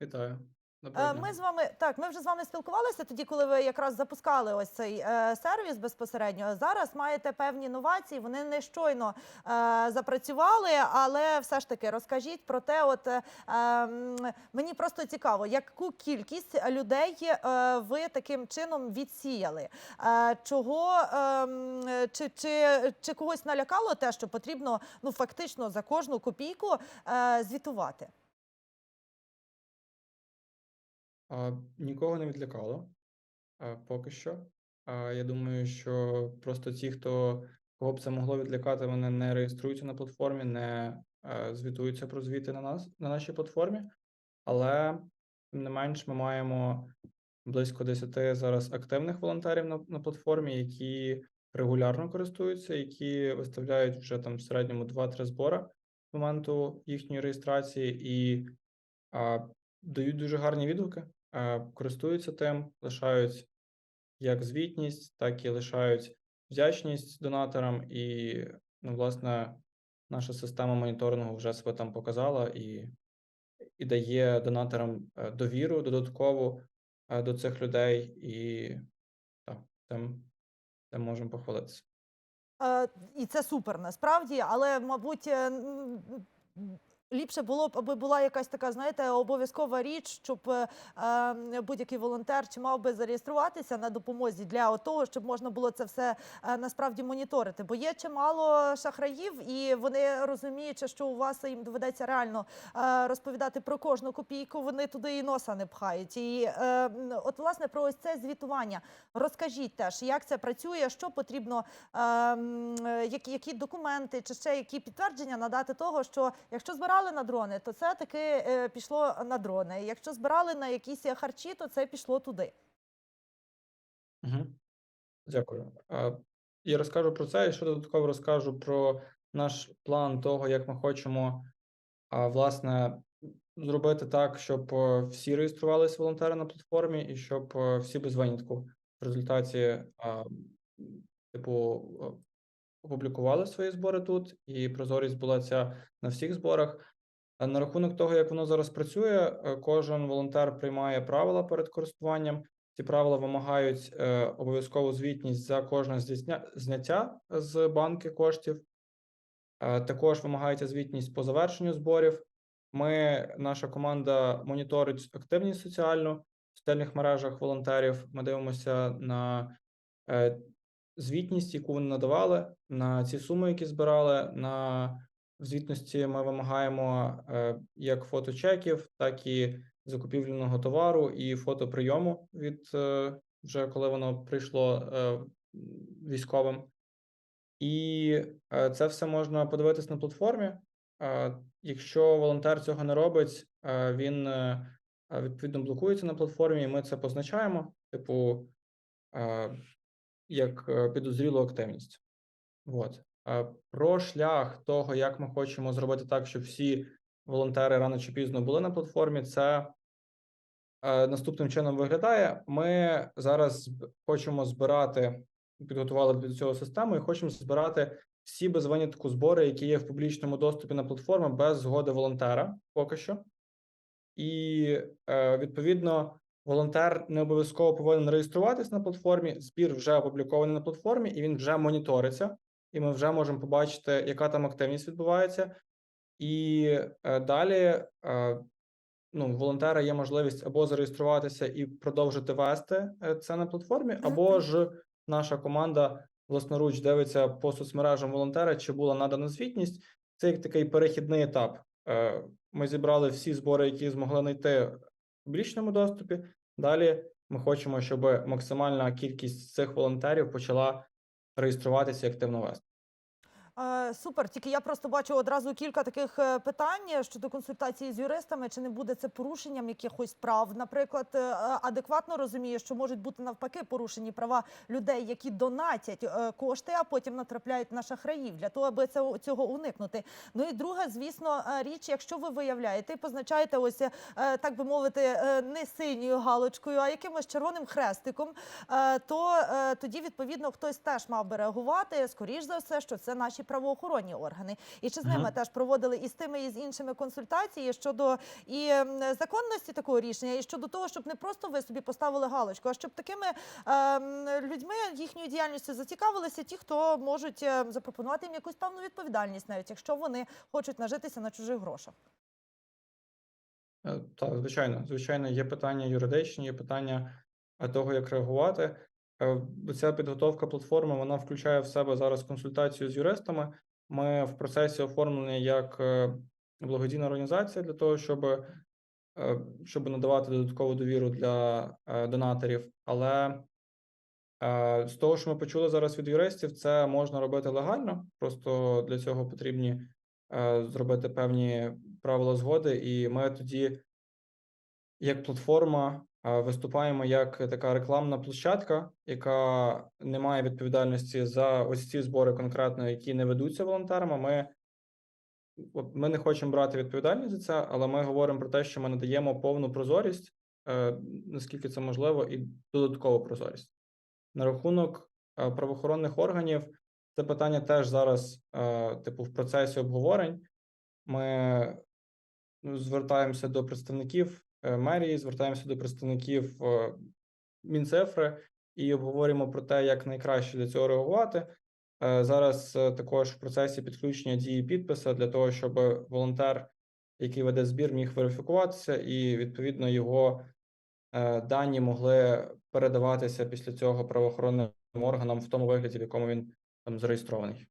Вітаю. Е. Ми з вами так. Ми вже з вами спілкувалися тоді, коли ви якраз запускали ось цей е, сервіс безпосередньо. Зараз маєте певні новації. Вони не щойно е, запрацювали, але все ж таки розкажіть про те. От е, мені просто цікаво, яку кількість людей е, ви таким чином відсіяли? Е, чого е, чи, чи, чи когось налякало те, що потрібно ну фактично за кожну копійку е, звітувати? Нікого не відлякало поки що. Я думаю, що просто ті, хто кого б це могло відлякати, вони не реєструються на платформі, не е, звітуються про звіти на нас на нашій платформі. Але тим не менш, ми маємо близько 10 зараз активних волонтерів на, на платформі, які регулярно користуються, які виставляють вже там в середньому 2-3 збори з моменту їхньої реєстрації і а, дають дуже гарні відгуки, користуються тим, лишають як звітність, так і лишають вдячність донаторам. І, ну, власне, наша система моніторингу вже себе там показала і, і дає донаторам е, довіру додаткову е, до цих людей, і так, тим, тим можемо похвалитися. Е, І це супер насправді, але, мабуть, е, ліпше було б, аби була якась така, знаєте, обов'язкова річ, щоб е, е, будь-який волонтер чи мав би зареєструватися на допомозі для того, щоб можна було це все е, насправді моніторити. Бо є чимало шахраїв, і вони розуміючи, що у вас їм доведеться реально е, розповідати про кожну копійку, вони туди і носа не пхають. І е, от власне про ось це звітування. Розкажіть теж, як це працює, що потрібно, ем, е, які, які документи чи ще які підтвердження надати того, що якщо збирали на дрони, то це таки е, пішло на дрони. Якщо збирали на якісь харчі, то це пішло туди. Угу. Дякую. Я розкажу про це, і ще додатково розкажу про наш план того, як ми хочемо, власне, зробити так, щоб е, всі реєструвалися волонтери на платформі, і щоб е, всі без винятку в результаті, типу, опублікували свої збори тут, і прозорість була ця на всіх зборах. На рахунок того, як воно зараз працює, е, кожен волонтер приймає правила перед користуванням. Ці правила вимагають е, обов'язкову звітність за кожне зняття з банки коштів. Е, також вимагається звітність по завершенню зборів. Ми, наша команда моніторить активність соціальну в соціальних мережах волонтерів. Ми дивимося на е, звітність, яку вони надавали, на ці суми, які збирали. На в звітності ми вимагаємо е, як фоточеків, так і закупівляного товару і фото прийому від е, вже коли воно прийшло е, військовим. І це все можна подивитись на платформі. Якщо волонтер цього не робить, він відповідно блокується на платформі, і ми це позначаємо, типу, як е, підозрілу активність. От. Про шлях того, як ми хочемо зробити так, щоб всі волонтери рано чи пізно були на платформі, це е, наступним чином виглядає. Ми зараз хочемо збирати, підготували до цього систему, і хочемо збирати всі без винятку збори, які є в публічному доступі на платформу, без згоди волонтера поки що. І е, відповідно волонтер не обов'язково повинен реєструватись на платформі. Збір вже опублікований на платформі, і він вже моніториться, і ми вже можемо побачити, яка там активність відбувається. І е, далі е, ну, волонтера є можливість або зареєструватися і продовжити вести е, це на платформі, або ж наша команда власноруч дивиться по соцмережам волонтера, чи була надана звітність. Це як такий перехідний етап. Ми зібрали всі збори, які змогли знайти публічному доступі. Далі ми хочемо, щоб максимальна кількість цих волонтерів почала реєструватися і активно вести. Е, Супер, тільки я просто бачу одразу кілька таких е, питань щодо консультації з юристами. Чи не буде це порушенням якихось прав? Наприклад, е, адекватно розуміє, що можуть бути навпаки порушені права людей, які донатять кошти, а потім натрапляють на шахраїв для того, аби це цього уникнути. Ну і друга, звісно, річ, якщо ви виявляєте позначаєте ось так би мовити, не синьою галочкою, а якимось червоним хрестиком, то тоді відповідно хтось теж мав би реагувати. Скоріш за все, що це наші правоохоронні органи. І чи з ними теж проводили і з тими, і з іншими консультації щодо і законності такого рішення, і щодо того, щоб не просто ви собі поставили галочку, а щоб такими ем, людьми їхньою діяльністю зацікавилися ті, хто можуть е, запропонувати їм якусь певну відповідальність, навіть якщо вони хочуть нажитися на чужих грошах. Е, Так, звичайно, звичайно, є питання юридичні, є питання е, того, як реагувати. Е, Ця підготовка платформи вона включає в себе зараз консультацію з юристами. Ми в процесі оформлення як е, благодійна організація для того, щоб, е, щоб надавати додаткову довіру для донаторів. Але з того, що ми почули зараз від юристів, це можна робити легально. Просто для цього потрібні зробити певні правила згоди, і ми тоді, як платформа, виступаємо як така рекламна площадка, яка не має відповідальності за ось ці збори конкретно, які не ведуться волонтерами. Ми, ми не хочемо брати відповідальність за це, але ми говоримо про те, що ми надаємо повну прозорість, е, наскільки це можливо, і додаткову прозорість. На рахунок е, правоохоронних органів, це питання теж зараз, е, типу, в процесі обговорень. Ми ну, звертаємося до представників мерії, звертаємося до представників е, Мінцифри і обговорюємо про те, як найкраще для цього реагувати. Е, Зараз е, також в процесі підключення дії підписа для того, щоб волонтер, який веде збір, міг верифікуватися, і відповідно його е, дані могли передаватися після цього правоохоронним органам в тому вигляді, в якому він там зареєстрований.